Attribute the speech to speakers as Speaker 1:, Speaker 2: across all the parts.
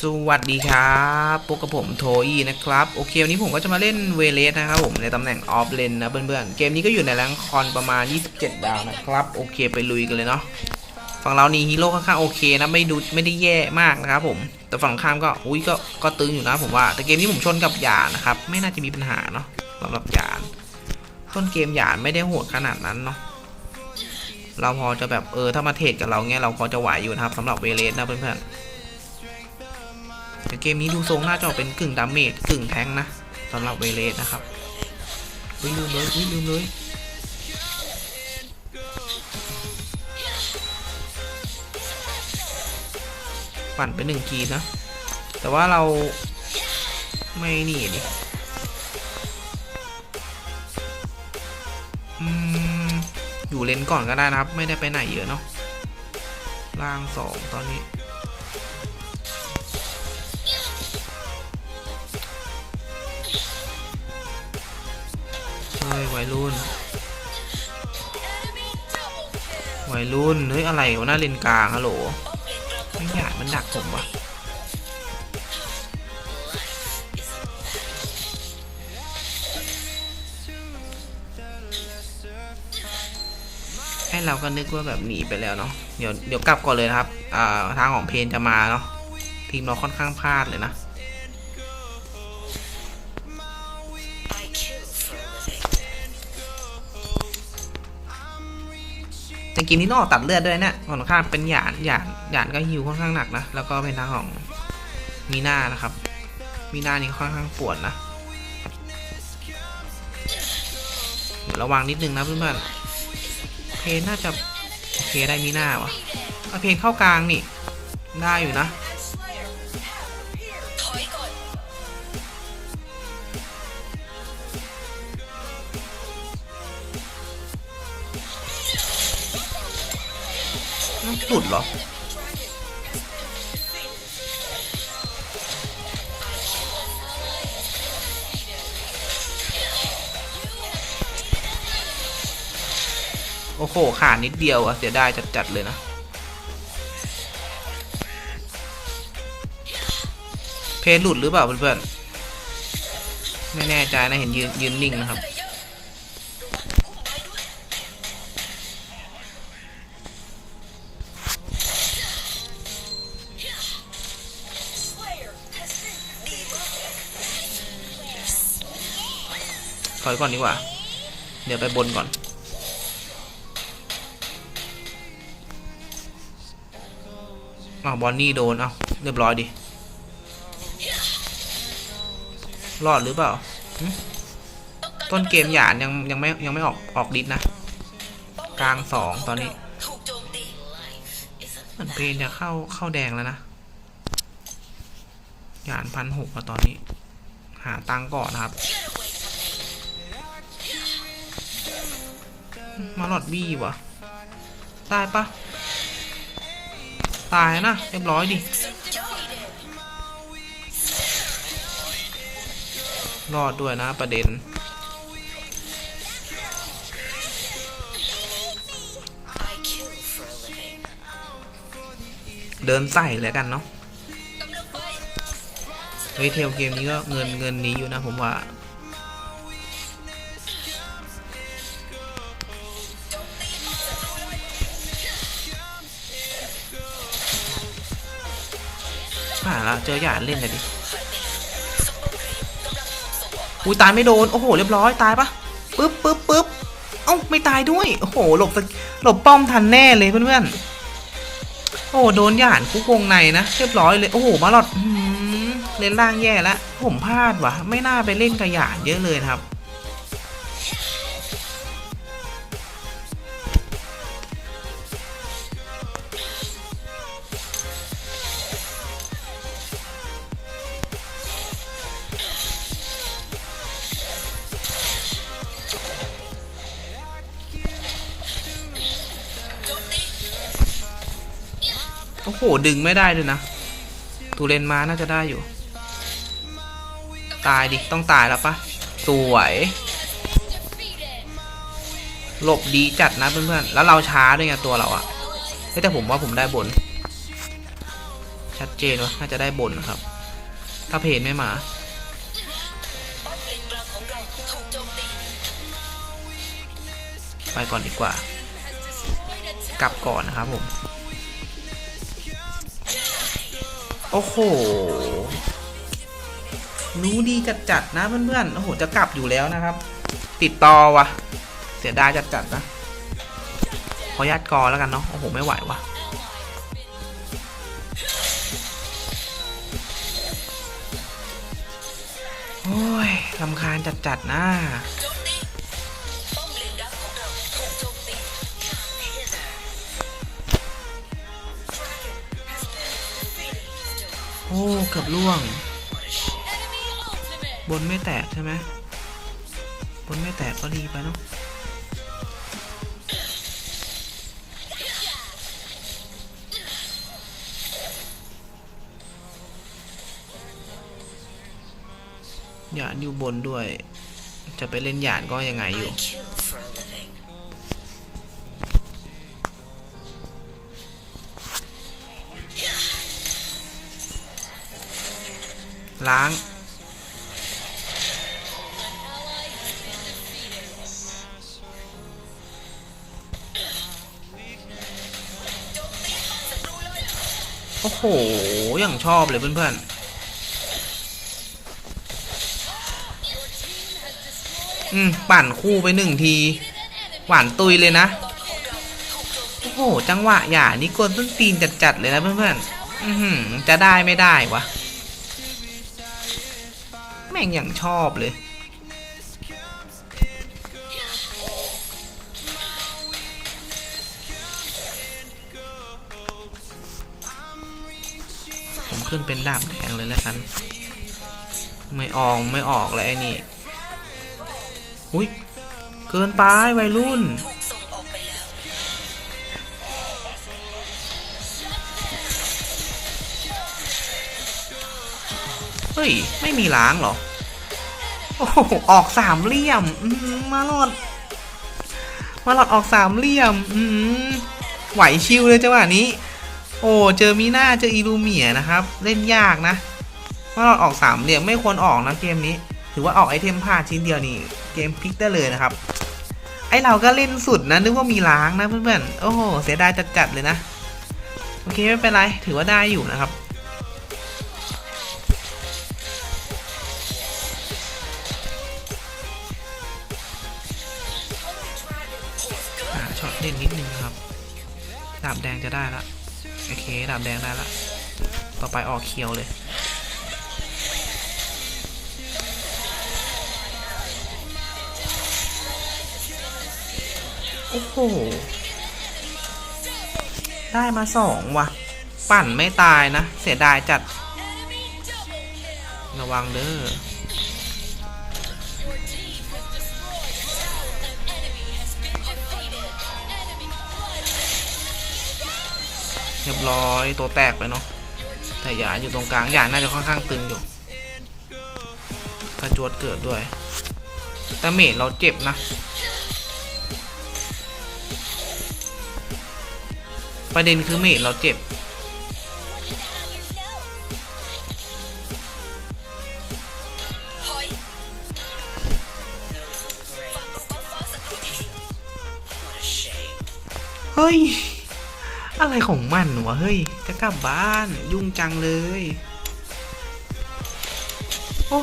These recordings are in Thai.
Speaker 1: สวัสดีครับพบกับผมโทอีนะครับ โอเค วันนี้ผมก็จะมาเล่นเวเลสนะครับผมในตำแหน่งออฟเลนนะเพื่อนๆ เกมนี้ก็อยู่ในแรงคอนประมาณ 27 ดาวนะครับ โอเคไปลุยกันเลยเนาะ ฝั่งเรานี่ฮีโร่ค่อนข้างโอเคนะ ไม่ดูไม่ได้แย่มากนะครับผม แต่ฝั่งข้ามก็ อุ้ยก็ก็ตึงอยู่นะผมว่า แต่เกมนี้ผมชนกับหยานนะครับ ไม่น่าจะมีปัญหาเนาะสำหรับหยานต้นเกมหยานไม่ได้โหดขนาดนั้นเนาะ เราพอจะแบบเออถ้ามาเทรดกับเราเงี้ยเราพอจะไหวอยู่นะครับสำหรับเวเลสนะเพื่อนๆ แต่เกมนี้ดูทรงน่าจะอเป็นกึ่งดาเมจกึ่งแทงนะสำหรับเวเลสนะครับอุ้ยลืมเลยอุ้ยลืมเลยปั่นไปหนึ่งกีนะ แต่ว่าเราไม่นี่ดิอืมอยู่เลนก่อนก็ได้นะครับ ไม่ได้ไปไหนเยอะเนาะล่างสองตอนนี้ ยวัยรุ่นวัยรุ่น เฮ้ย อะไรวะหน้าเลนกลางฮัลโหลไม่อยากมันดักผมวะไอ้เราก็นึกว่าแบบหนีไปแล้วเนาะ เดี๋ยวเดี๋ยวกลับก่อนเลยนะครับ อ่า ทางของเพนจะมาเนาะ ทีมเราค่อนข้างพลาดเลยนะ เกมนี้ต้องออกตัดเลือดด้วยเนี่ยค่อนข้างเป็นหยาดหยาดหยาดก็หิวค่อนข้างหนักนะ แล้วก็เป็นทางของมีหน้านะครับ มีหน้านี่ค่อนข้างปวดนะเดี๋ยวระวังนิดนึงนะเพื่อนๆเพนน่าจะโอเคได้มีหน้าวะเอาเพนเข้ากลางนี่ ได้อยู่นะ หลุดเหรอ โอ้โห ขาดนิดเดียวอะเสียดายจัด ๆ เลยนะ เพจหลุดหรือเปล่าเพื่อนๆ ไม่แน่ใจนะ เห็นยืนยืนนิ่งนะครับ ถอยก่อนดีกว่า เดี๋ยวไปบนก่อน อ้าวบอนนี่โดน เอ้าเรียบร้อยดิ รอดหรือเปล่า ต้นเกมหยานยังยังไม่ยังไม่ออกออกดิสนะ กลางสองตอนนี้เหมือนเพนจะเข้าเข้าแดงแล้วนะหยานพันหกตอนนี้ หาตังก่อนนะครับ มาหลอดบี้วะตายปะตายนะเรียบร้อยดิรอดด้วยนะประเด็น เดินใส่เลยกันเนาะเฮ้ยเทลเกมนี้ก็เงินเงินนี้อยู่นะผมว่า ผ่านละเจอหยาดเล่นเลยดิอุ้ยตายไม่โดน โอ้โห เรียบร้อย ตายปะปึ๊บปึ๊บปึ๊บเอ้าไม่ตายด้วย โอ้โห หลบสกหลบป้อมทันแน่เลยเพื่อนๆ โอ้โหโดนหยาดคุกวงในนะ เรียบร้อยเลย โอ้โห มาหลอดเล่นล่างแย่แล้วผมพลาดวะไม่น่าไปเล่นกับหยาดเยอะเลยครับ โอ้โห ดึงไม่ได้ด้วยนะตูเลนมาน่าจะได้อยู่ ตายดิ ต้องตายแล้วปะสวยหลบดีจัดนะเพื่อนๆ แล้วเราช้าด้วยไงตัวเราอะแต่ผมว่าผมได้บน ชัดเจนว่าน่าจะได้บนนะครับ ถ้าเพจไม่มา ไปก่อนดีกว่า กลับก่อนนะครับผม โอ้โห รู้ดีจัดๆนะเพื่อนๆ โอ้โห จะกลับอยู่แล้วนะครับ ติดต่อวะเสียดายจัดๆนะ ขออนุญาตกอแล้วกันเนาะ โอ้โห ไม่ไหววะโอ้ยลำคาญจัดๆนะ อ้เกือบล่วง บนไม่แตกใช่ไหมบนไม่แตกก็ดีไปเนาะหยานอยู่บนด้วย จะไปเล่นหยานก็ยังไงอยู่ ล้าง โอ้โห อย่างชอบเลยเพื่อนๆ อืม ปั่นคู่ไปหนึ่งที หวานตุยเลยนะ โอ้โห จังหวะหย่า นี่กวนต้นตีนจัด ๆ เลยนะเพื่อนๆอือหือจะได้ไม่ได้วะ แม่งอย่างชอบเลย ผมขึ้นเป็นดาบแดงเลยแล้วกัน ไม่ออกไม่ออกเลยไอ้นี่ อุ้ยเกินไปวัยรุ่น เฮ้ย ไม่มีล้างหรอ โอ้โหออกสามเหลี่ยมอืมมาหลอด มาหลอดออกสามเหลี่ยม อืมไหวชิวเลยจังหวะนี้ โอ้เจอมีหน้าเจออีลูเมียนะครับ เล่นยากนะมาหลอดออกสามเหลี่ยมไม่ควรออกนะเกมนี้ ถือว่าออกไอเทมพลาดชิ้นเดียวนี่เกมพลิกได้เลยนะครับ ไอเราก็เล่นสุดนะนึกว่ามีล้างนะเพื่อนๆโอ้โหเสียดายจัดๆเลยนะโอเคไม่เป็นไรถือว่าได้อยู่นะครับ ดาบแดงจะได้ละโอเคดาบแดงได้ละต่อไปออกเคียวเลยโอ้โห ได้มาสองว่ะ ปั่นไม่ตายนะ เสียดายจัด ระวังเด้อ เรียบร้อยตัวแตกไปเนาะแต่หยาอยู่ตรงกลางหยาน่าจะค่อนข้างตึงอยู่กระจวดเกิดด้วยแต่เมจเราเจ็บนะประเด็นคือเมจเราเจ็บเฮ้ย อะไรของมันวะเฮ้ย จะกลับบ้านยุ่งจังเลย โอ้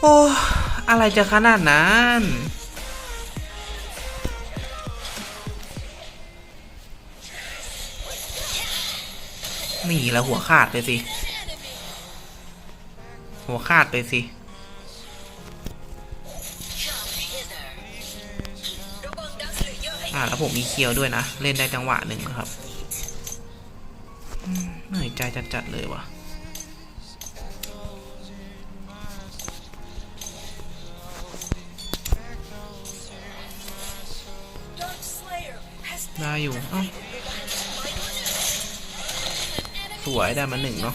Speaker 1: โอ้อะไรจะขนาดนั้นนี่แล้วหัวขาดไปสิ หัวขาดไปสิ แล้วผมมีเคียวด้วยนะ เล่นได้จังหวะหนึ่งนะครับเหนื่อยใจจัดๆเลยวะได้อยู่ เอ้า สวยได้มาหนึ่งเนาะ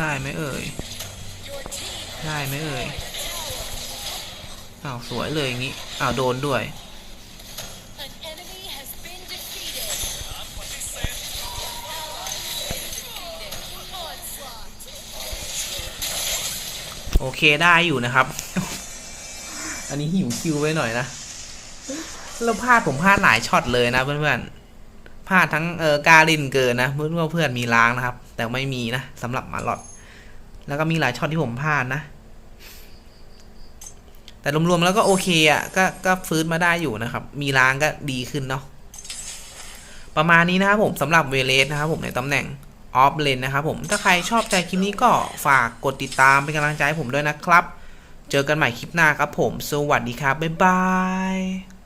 Speaker 1: ได้ไหมเอ่ย ได้ไหมเอ่ยอ้าวสวยเลยอย่างงี้อ้าวโดนด้วย โอเคได้อยู่นะครับ อันนี้หิวคิวไว้หน่อยนะ แล้วพลาดผมพลาดหลายช็อตเลยนะเพื่อนๆพลาดทั้งเออการินเกินนะเพื่อนเพื่อนมีล้างนะครับ แต่ไม่มีนะสำหรับมาลอด แล้วก็มีหลายช็อตที่ผมพลาดนะ แต่รวมๆแล้วก็โอเคอะก็ก็ฟื้นมาได้อยู่นะครับ มีล้างก็ดีขึ้นเนาะประมาณนี้นะครับผมสำหรับเวเลสนะครับผมในตำแหน่งออฟเลนนะครับผมถ้าใครชอบใจคลิปนี้ก็ฝากกดติดตามเป็นกำลังใจให้ผมด้วยนะครับ เจอกันใหม่คลิปหน้าครับผม สวัสดีครับ บ๊ายบาย